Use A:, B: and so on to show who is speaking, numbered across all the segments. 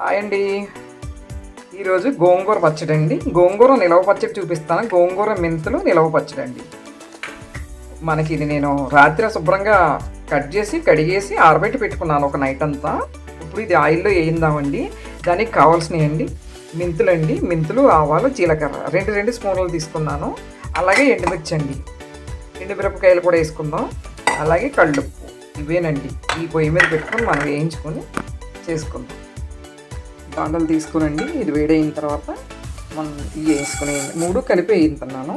A: Hi అండి. ఈరోజు గోంగూర పచ్చడి అండి. గోంగూర నిలవ పచ్చడి చూపిస్తాను. గోంగూర మెంతులు నిలవ పచ్చడి అండి. మనకి ఇది నేను రాత్రి శుభ్రంగా కట్ చేసి కడిగేసి ఆరబెట్టి పెట్టుకున్నాను ఒక నైట్ అంతా. ఇప్పుడు ఇది ఆయిల్లో వేయిందామండి. దానికి కావాల్సినవి అండి. మెంతులు అండి. మెంతులు ఆవాలు జీలకర్ర రెండు రెండు స్పూన్లు తీసుకున్నాను. అలాగే ఎండుమిర్చి అండి. ఎండుమిరపకాయలు కూడా వేసుకుందాం. అలాగే కళ్ళుప్పు. ఇవేనండి. ఈ పొయ్యి మీద పెట్టుకొని మనం వేయించుకొని చేసుకుందాం. కాండలు తీసుకునండి ఇది వేడైన తర్వాత మనం ఇవి వేసుకుని మూడు కలిపి వేయించున్నాను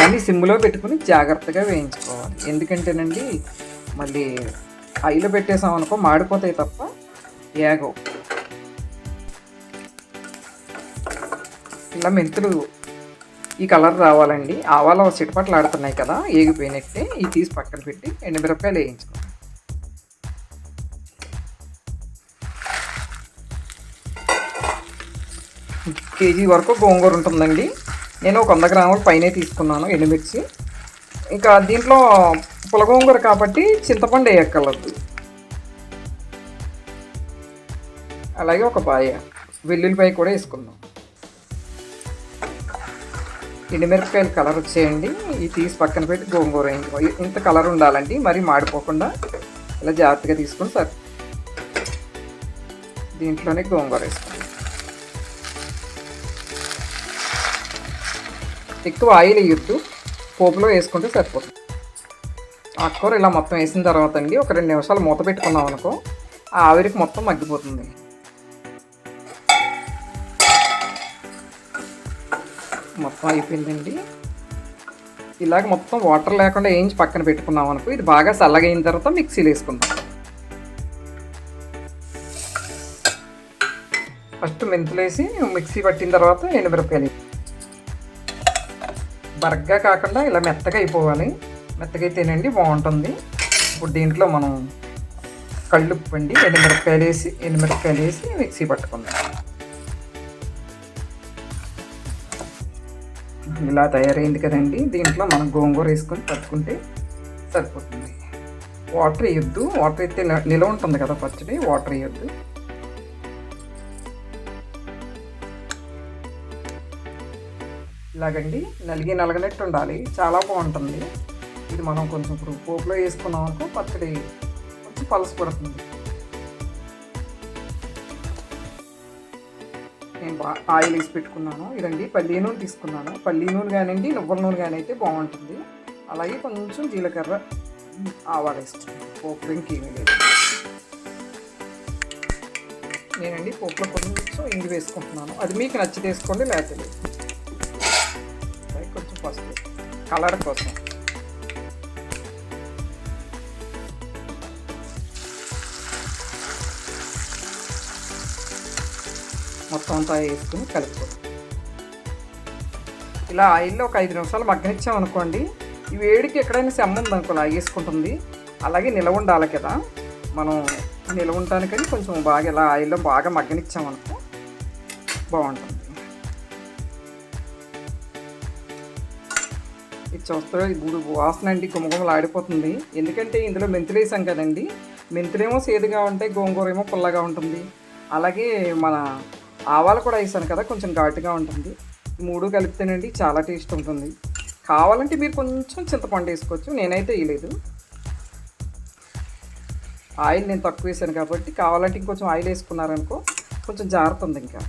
A: కానీ సిమ్లో పెట్టుకుని జాగ్రత్తగా వేయించుకోవాలి. ఎందుకంటేనండి మళ్ళీ ఐలో పెట్టేసాం అనుకో మాడిపోతాయి తప్ప ఏగవు. ఇలా మెంతులు ఈ కలర్ రావాలండి. ఆవాలు చిటపట్లు ఆడుతున్నాయి కదా ఏగిపోయినట్టే ఇవి తీసి పక్కన పెట్టి ఎండుమిరపకాయలు వేయించుకోవాలి. కేజీ వరకు గోంగూర ఉంటుందండి. నేను ఒక వంద గ్రాముల పైనే తీసుకున్నాను ఎండుమిర్చి. ఇంకా దీంట్లో పులగోంగూర కాబట్టి చింతపండు వేయక్కర్లేదు. అలాగే ఒక పాయ వెల్లుల్లిపాయ కూడా వేసుకుందాం. ఎండుమిరపకాయలు కలర్ వచ్చేయండి. ఇవి తీసి పక్కన పెట్టి గోంగూర ఇంత కలర్ ఉండాలండి. మరి మాడిపోకుండా ఇలా జాగ్రత్తగా తీసుకుని సరే దీంట్లోనే గోంగూర వేసుకోండి ఎక్కువ ఆయిల్ వేయొద్దు. పోపులో వేసుకుంటే సరిపోతుంది. ఆకుకూర ఇలా మొత్తం వేసిన తర్వాత అండి ఒక రెండు నిమిషాలు మూత పెట్టుకున్నాం అనుకో ఆ ఆవిరికి మొత్తం మగ్గిపోతుంది. మొత్తం అయిపోయిందండి. ఇలాగ మొత్తం వాటర్ లేకుండా వేయించి పక్కన పెట్టుకున్నాం అనుకో ఇది బాగా చల్లగైన తర్వాత మిక్సీలో వేసుకుందాం. ఫస్ట్ మెంతులు వేసి మిక్సీ పట్టిన తర్వాత ఎండుమిరపకాయలు బరగ్గా కాకుండా ఇలా మెత్తగా అయిపోవాలి. మెత్తగా అయితేనండి బాగుంటుంది. ఇప్పుడు దీంట్లో మనం కళ్ళుప్పు అండి ఎండుమిరపకాయలు వేసి ఎండుమిరపకాయలు వేసి మిక్సీ పట్టుకుందాం. ఇలా తయారైంది కదండి. దీంట్లో మనం గోంగూర వేసుకొని పట్టుకుంటే సరిపోతుంది. వాటర్ వేయొద్దు. వాటర్ అయితే నిల- నిలవ ఉంటుంది కదా పచ్చడి వాటర్ వేయొద్దు. ఇలాగండి నలిగి నలగనట్టు ఉండాలి. చాలా బాగుంటుంది. ఇది మనం కొంచెం ఇప్పుడు పోపులో వేసుకున్నాం అనుకో పచ్చడి కొంచెం పలస పడుతుంది. నేను బా ఆయిల్ వేసి పెట్టుకున్నాను. ఇదండి పల్లి నూనె తీసుకున్నాను. పల్లి నూనె కానివ్వండి నువ్వుల నూనె కానీ అయితే బాగుంటుంది. అలాగే కొంచెం జీలకర్ర ఆవాలు వేసుకున్నాను పోపులో ఇంకేమీ లేదు. నేనండి పోపులో కొంచెం ఇంగి వేసుకుంటున్నాను. అది మీకు నచ్చితే వేసుకోండి లేకపోతే లేదు. కలర్ కోసం. మొత్తం అంతా వేసుకుని కలుపుకోవాలి. ఇలా ఆయిల్లో ఒక ఐదు నిమిషాలు మగ్గనిచ్చాం అనుకోండి ఈ వేడికి ఎక్కడైనా సెమ్మ ఉందనుకో లాగేసుకుంటుంది అలాగే నిలవ ఉండాలి కదా. మనం నిలవ ఉండటానికని కొంచెం బాగా ఇలా ఆయిల్లో బాగా మగ్గనిచ్చాం అనుకో బాగుంటుంది. ఇది చూస్తే ఇప్పుడు వాసన అండి గుమగుమలాడిపోతుంది ఎందుకంటే ఇందులో మెంతులు వేసాం కదండి. మెంతులేమో సేదుగా ఉంటాయి గోంగూర ఏమో పుల్లగా ఉంటుంది. అలాగే మన ఆవాలు కూడా వేసాను కదా కొంచెం ఘాటుగా ఉంటుంది. మూడు కలిపితేనండి చాలా టేస్ట్ ఉంటుంది. కావాలంటే మీరు కొంచెం చింతపండు వేసుకోవచ్చు నేనైతే వేయలేదు. ఆయిల్ నేను తక్కువ వేసాను కాబట్టి కావాలంటే ఇంకొంచెం ఆయిల్ వేసుకున్నారనుకో కొంచెం జారుతుంది ఇంకా.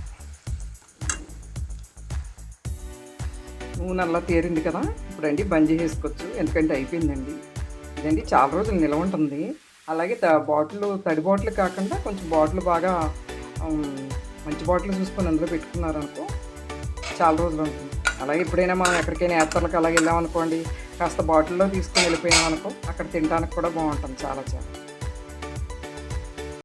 A: నూనె అలా తేరింది కదా. ఇప్పుడండి బంద్ చేసుకోవచ్చు ఎందుకంటే అయిపోయిందండి. ఇదండి చాలా రోజులు నిలవ ఉంటుంది. అలాగే త బాటిల్ తడి బాటిల్ కాకుండా కొంచెం బాటిల్ బాగా మంచి బాటిల్ చూసుకొని అందులో పెట్టుకున్నారనుకో చాలా రోజులు ఉంటుంది. అలాగే ఎప్పుడైనా మనం ఎక్కడికైనా యాత్రలకు అలాగే వెళ్ళామనుకోండి కాస్త బాటిల్లో తీసుకొని వెళ్ళిపోయామనుకో అక్కడ తినడానికి కూడా బాగుంటుంది చాలా చాలా.